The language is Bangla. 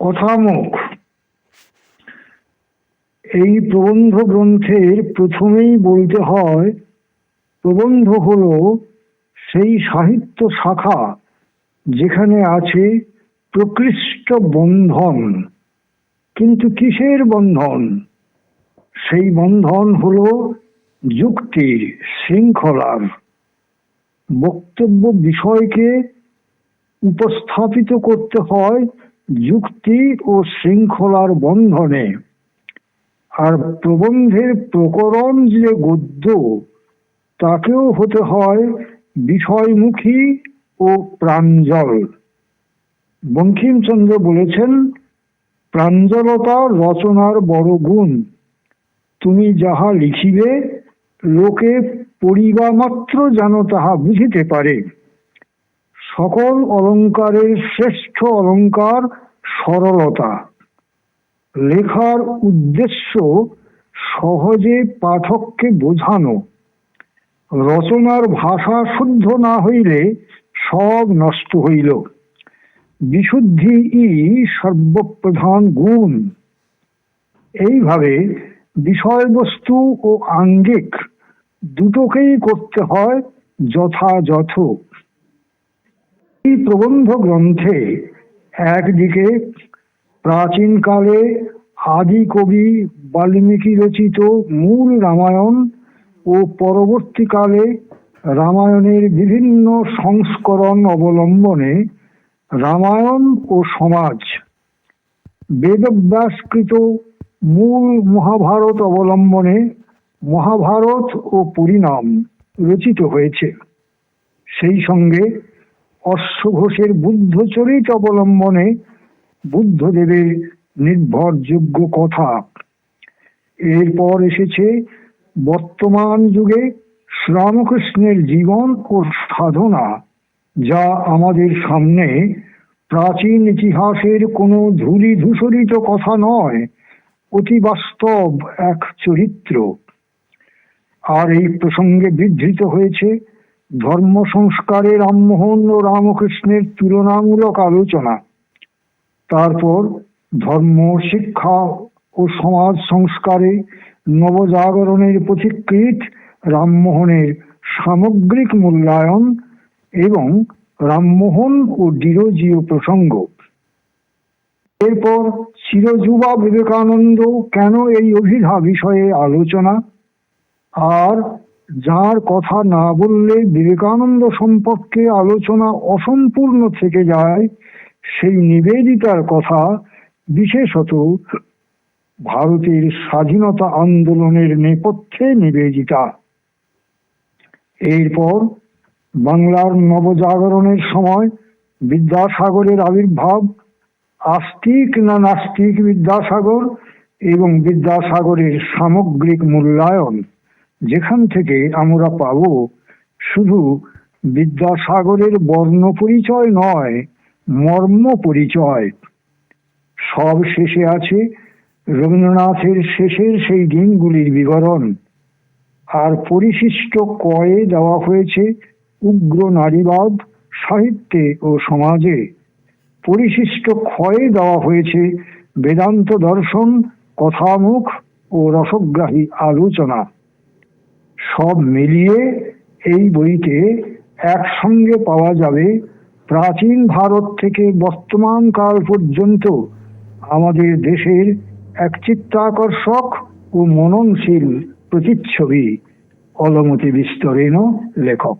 কথামুখ। এই প্রবন্ধ গ্রন্থের প্রথমেই বলতে হয়, প্রবন্ধ হলো সেই সাহিত্য শাখা যেখানে আছে প্রকৃষ্ট বন্ধন। কিন্তু কিসের বন্ধন? সেই বন্ধন হলো যুক্তির শৃঙ্খলার। বক্তব্য বিষয়কে উপস্থাপিত করতে হয় যুক্তি ও শৃঙ্খলার বন্ধনে আর প্রবন্ধের প্রকরণ যে গদ্য, তাকেও হতে হয় বিষয়মুখী ও প্রাঞ্জল। বঙ্কিমচন্দ্র বলেছেন, প্রাঞ্জলতা রচনার বড় গুণ। তুমি যাহা লিখিবে, লোকে পড়িবা মাত্র যেন তাহা বুঝিতে পারে। সকল অলঙ্কারের শ্রেষ্ঠ অলঙ্কার সরলতা। লেখার উদ্দেশ্য সহজে পাঠককে বোঝানো। রচনার ভাষা শুদ্ধ না হইলে সব নষ্ট হইল। বিশুদ্ধি ই সর্বপ্রধান গুণ। এইভাবে বিষয়বস্তু ও আঙ্গিক দুটোকেই করতে হয় যথাযথ। এই প্রবন্ধ গ্রন্থে একদিকে প্রাচীনকালে আদি কবি বাল্মীকি রচিত মূল রামায়ণ ও পরবর্তীকালে রামায়ণের বিভিন্ন সংস্করণ অবলম্বনে রামায়ণ ও সমাজ বেদব্যাসকৃত মূল মহাভারত অবলম্বনে মহাভারত ও পরিণাম রচিত হয়েছে। সেই সঙ্গে অশ্বঘোষের বুদ্ধচরিত অবলম্বনে বুদ্ধদেবের নির্ভরযোগ্য কথা। এরপর এসেছে বর্তমান যুগে শ্রীরামকৃষ্ণের জীবন ও সাধনা, যা আমাদের সামনে প্রাচীন ইতিহাসের কোনো ধূলি ধূসরিত কথা নয়, অতি বাস্তব এক চরিত্র। আর এই প্রসঙ্গে বিধৃত হয়েছে ধর্ম সংস্কারে রামমোহন ও রামকৃষ্ণের তুলনামূলক আলোচনা। তারপর ধর্ম, শিক্ষা ও সমাজ সংস্কারে নবজাগরণের পথিকৃত রামমোহনের সামগ্রিক মূল্যায়ন এবং রামমোহন ও ডিরোজিও প্রসঙ্গ। এরপর চিরযুবা বিবেকানন্দ কেন এই অভিধা বিষয়ে আলোচনা? আর যার কথা না বললে বিবেকানন্দ সম্পর্কে আলোচনা অসম্পূর্ণ থেকে যায়, সেই নিবেদিতার কথা বিশেষত ভারতের স্বাধীনতা আন্দোলনের নেপথ্যে নিবেদিতা। এরপর বাংলার নবজাগরণের সময় বিদ্যাসাগরের আবির্ভাব, আস্তিক না নাস্তিক বিদ্যাসাগর এবং বিদ্যাসাগরের সামগ্রিক মূল্যায়ন। যেখান থেকে আমরা পাব শুধু বিদ্যাসাগরের বর্ণ পরিচয় নয়, মর্ম পরিচয়। সব শেষে আছে রবীন্দ্রনাথের শেষের সেই দিনগুলির বিবরণ। আর পরিশিষ্ট কয়ে দেওয়া হয়েছে উগ্র নারীবাদ, সাহিত্যে ও সমাজে। পরিশিষ্ট ক্ষয়ে দেওয়া হয়েছে বেদান্ত দর্শন, কথামুখ ও রসগ্রাহী আলোচনা। সব মিলিয়ে এই বইতে একসঙ্গে পাওয়া যাবে। প্রাচীন ভারত থেকে বর্তমান কাল পর্যন্ত আমাদের দেশের এক চিত্তাকর্ষক ও মননশীল প্রতিচ্ছবি। অলমতি বিস্তরেণ লেখক।